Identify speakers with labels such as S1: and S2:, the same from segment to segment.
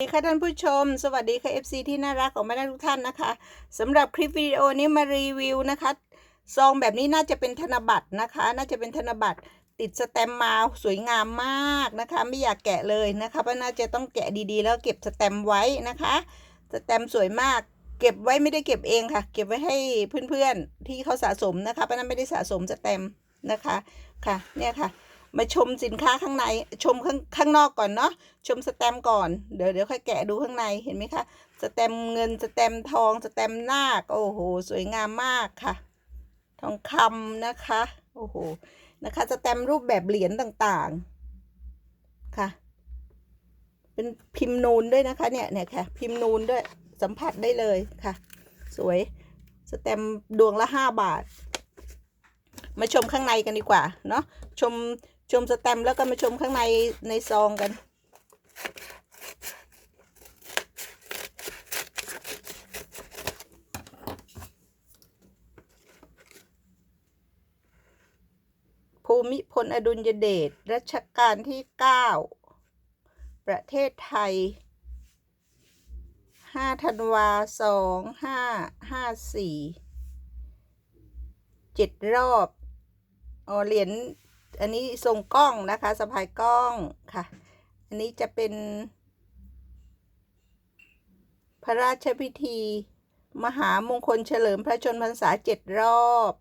S1: สวัสดีค่ะท่านผู้ชม สวัสดีค่ะ FC ที่น่ารักของแม่ทุกท่านนะคะสำหรับคลิปวิดีโอนี้มารีวิวนะคะซองแบบนี้น่าจะเป็นธนบัตรนะคะ น่าจะเป็นธนบัตรติดสแตมมาสวยงามมากนะคะ ไม่อยากแกะเลยนะคะเพราะน่าจะต้องแกะดีๆ แล้วเก็บสแตมไว้นะคะสแตมสวยมาก เก็บไว้ไม่ได้เก็บเองค่ะ เก็บไว้ให้เพื่อนๆที่เขาสะสมนะคะเพราะนั้นไม่ได้สะสมสแตมนะคะค่ะเนี่ยค่ะ มาชมสินค้าข้างในชมข้างข้างนอกก่อนเนาะชมสแตมก่อนเดี๋ยวเดี๋ยวค่อยแกะดูข้างในเห็นไหมคะสแตมเงินสแตมทองสแตมนาคโอ้โหสวยงามมากค่ะ ทองคำนะคะโอ้โหนะคะสแตมรูปแบบเหรียญต่างๆค่ะ เป็นพิมพ์นูนด้วยนะคะเนี่ยเนี่ยค่ะพิมพ์นูนด้วยสัมผัสได้เลยค่ะ สวยสแตมดวงละห้าบาทมาชมข้างในกันดีกว่าเนาะชม ชมสแตมแล้วก็มาชมข้างในในซองกัน ภูมิพลอดุลยเดชรัชกาลที่เก้าประเทศไทยห้าธันวาสองห้าห้าสี่เจ็ดรอบอ๋อเหรียญ อันนี้ทรงกล้องนะคะสะพายกล้องค่ะ อันนี้จะเป็น พระราชพิธี มหามงคลเฉลิมพระชนมพรรษาเจ็ดรอบ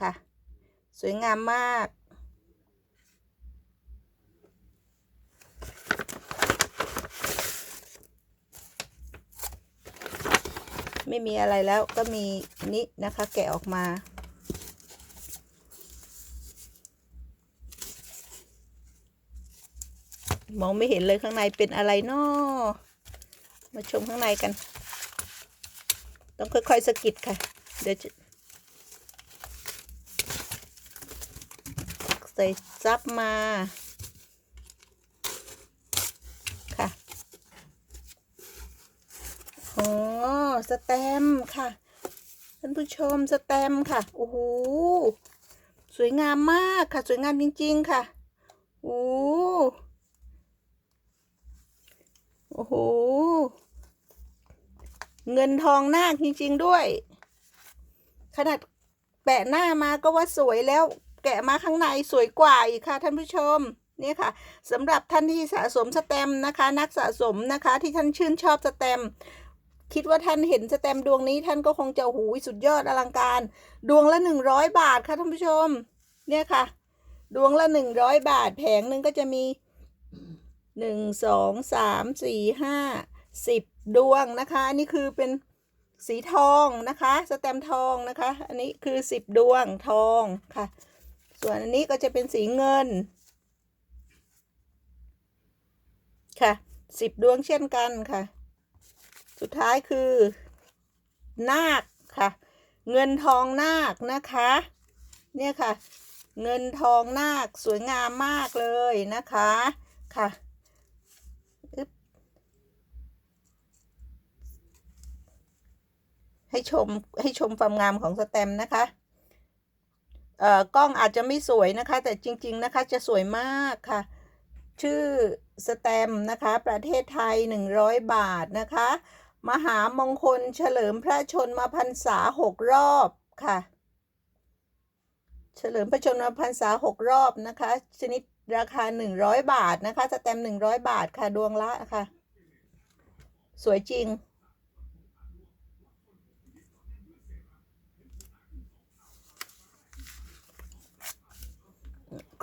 S1: ค่ะ สวยงามมาก ไม่มีอะไรแล้วก็มีนี้นะคะแกะออกมา มองไม่เห็นเลยข้างในเป็นอะไรนาะมาชมข้างในกัน ต้องค่อยๆสกิดค่ะ เดี๋ยวจะใส่ซับมาค่ะอ๋อสแตมค่ะท่านผู้ชมสแตมค่ะโอ้โหสวยงามมากค่ะ สวยงามจริง ๆ ค่ะโอ้ โอ้โห เงินทองนาคจริง ๆ ด้วย ขนาดแปะหน้ามาก็ว่าสวยแล้ว แกะมาข้างในสวยกว่าอีกค่ะ ท่านผู้ชมเนี่ยค่ะสำหรับท่านที่สะสมสแตมนะคะ นักสะสมนะคะ ที่ท่านชื่นชอบสแตมคิดว่าท่านเห็นสแตมดวงนี้ท่านก็คงจะหูสุดยอดอลังการ ดวงละหนึ่งร้อยบาทค่ะท่านผู้ชม เนี่ยค่ะ ดวงละหนึ่งร้อยบาท แผงหนึ่งก็จะมี หนึ่งสองสามสี่ห้าสิบดวงนะคะ อันนี้คือเป็นสีทองนะคะ สแตมป์ทองนะคะ อันนี้คือสิบดวงทองค่ะ ส่วนอันนี้ก็จะเป็นสีเงิน ค่ะสิบดวงเช่นกันค่ะ สุดท้ายคือนาคค่ะ เงินทองนาคนะคะ เนี่ยค่ะ เงินทองนาคสวยงามมากเลยนะคะค่ะอึ๊บ ให้ชมให้ชมความงามของสแตมนะคะเอ่อกล้องอาจจะไม่สวยนะคะ แต่จริง ๆ นะคะจะสวยมากค่ะ ชื่อสแตมนะคะ ประเทศไทย 100 บาทนะคะ มหามงคลเฉลิมพระชนมพรรษาหกรอบค่ะ เฉลิมพระชนมพรรษาหกรอบนะคะ ชนิดราคา 100 บาทนะคะ สแตม100 บาทค่ะ ดวงละค่ะ สวยจริง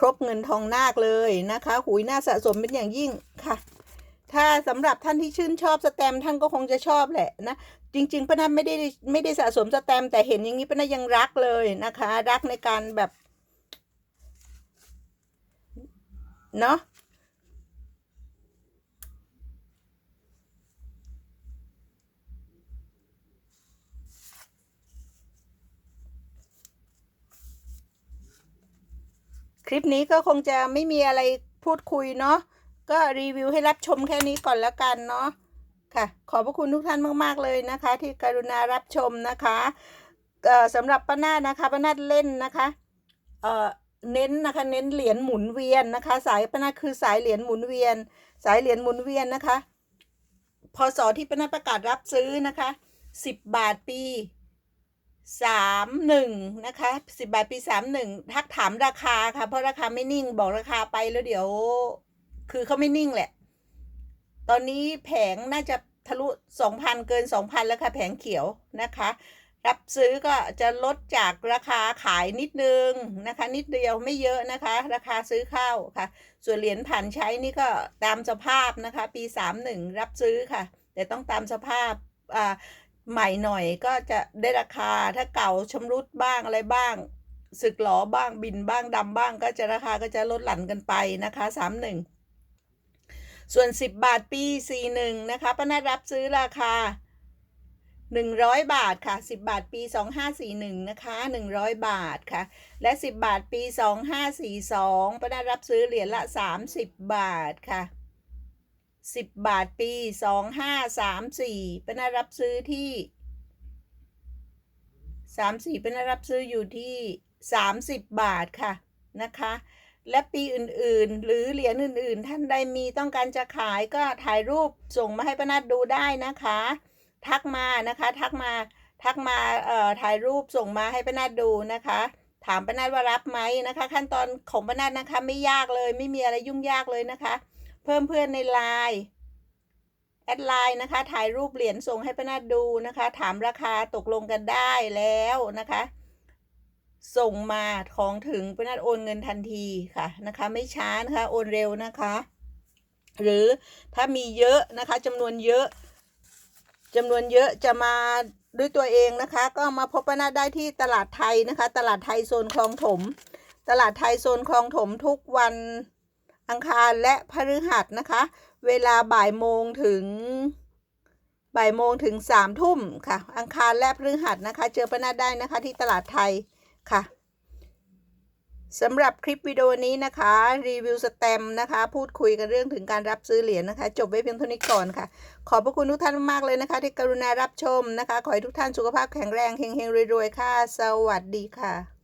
S1: รบเงินทองนาคเลยนะคะ หุยน่าสะสมเป็นอย่างยิ่งค่ะ ถ้าสำหรับท่านที่ชื่นชอบสแตมท่านก็คงจะชอบแหละนะ จริงๆป้านัทไม่ได้ไม่ได้สะสมสแตมแต่เห็นอย่างนี้ป้านัทยังรักเลยนะคะ รักในการแบบ เนาะ คลิปนี้ก็คงจะไม่มีอะไรพูดคุยเนาะก็รีวิวให้รับชมแค่นี้ก่อนแล้วกันเนาะค่ะ ขอบพระคุณทุกท่านมาก ๆ เลยนะคะ ที่กรุณารับชมนะคะเอ่อสำหรับป้านาดนะคะป้านาดเล่นนะคะเอ่อเน้นนะคะเน้นเหรียญหมุนเวียนนะคะ สายป้านาดคือสายเหรียญหมุนเวียน สายเหรียญหมุนเวียนนะคะพศที่เป็นประกาศรับซื้อนะคะสิบบาทปี สามหนึ่งนะคะสิบบาทปีสามหนึ่งทักถามราคาค่ะเพราะราคาไม่นิ่งบอกราคาไปแล้วเดี๋ยว คือเขาไม่นิ่งแหละ ตอนนี้แผงน่าจะทะลุสองพันเกินสองพันแล้วค่ะแผงเขียวนะคะ รับซื้อก็จะลดจากราคาขายนิดนึงนะคะ นิดเดียวไม่เยอะนะคะ ราคาซื้อเข้าค่ะ ส่วนเหรียญผ่านใช้นี่ก็ตามสภาพนะคะ ปีสามหนึ่งรับซื้อค่ะ แต่ต้องตามสภาพอ่า ใหม่หน่อยก็จะได้ราคาถ้าเก่าชำรุดบ้างอะไรบ้างสึกหลอบ้างบินบ้างดำบ้างก็จะราคาก็จะลดหลั่นกันไปนะคะสามหนึ่งส่วนสิบบาทปีสี่หนึ่งนะคะป้านารับซื้อราคาหนึ่งร้อยบาทค่ะสิบบาทปีสองห้าสี่หนึ่งนะคะหนึ่งร้อยบาทค่ะ และสิบบาทปีสองห้าสี่สองป้านารับซื้อเหรียญละสามสิบบาทค่ะ สิบบาทปีสองห้าสามสี่ป้านารับซื้อที่สามสี่ป้านารับซื้ออยู่ที่สามสิบบาทค่ะนะคะ และปีอื่นๆ หรือเหรียญอื่นๆ ท่านใดมีต้องการจะขายก็ถ่ายรูปส่งมาให้ป้านัดดูได้นะคะ ทักมานะคะทักมาทักมาเอ่อถ่ายรูปส่งมาให้ป้านัดดูนะคะถามป้านัดว่ารับไหมนะคะ ขั้นตอนของป้านัดนะคะ ไม่ยากเลยไม่มีอะไรยุ่งยากเลยนะคะ เพิ่มเพื่อนในไลน์แอดไลน์นะคะ ถ่ายรูปเหรียญส่งให้ป้านัดดูนะคะ ถามราคาตกลงกันได้แล้วนะคะ ส่งมาของถึงเป็นนัดโอนเงินทันทีค่ะนะคะ ไม่ช้านะคะโอนเร็วนะคะ หรือถ้ามีเยอะนะคะจำนวนเยอะจำนวนเยอะจะมาด้วยตัวเองนะคะ ก็มาพบปะนาได้ที่ตลาดไทยนะคะ ตลาดไทยโซนคลองถม ตลาดไทยโซนคลองถมทุกวัน อังคารและพฤหัสนะคะ เวลาบ่ายโมงถึงบ่ายโมงถึงสามทุ่มค่ะ อังคารและพฤหัสนะคะ เจอปะนาได้นะคะที่ตลาดไทยค่ะสำหรับคลิปวิดีโอนี้นะคะ รีวิวสแตมนะคะ พูดคุยกันเรื่องถึงการรับซื้อเหรียญนะคะ จบไว้เพียงเท่านี้ก่อนค่ะ ขอบพระคุณทุกท่านมากเลยนะคะ ที่กรุณารับชมนะคะ ขอให้ทุกท่านสุขภาพแข็งแรงเฮงๆรวยๆค่ะ สวัสดีค่ะ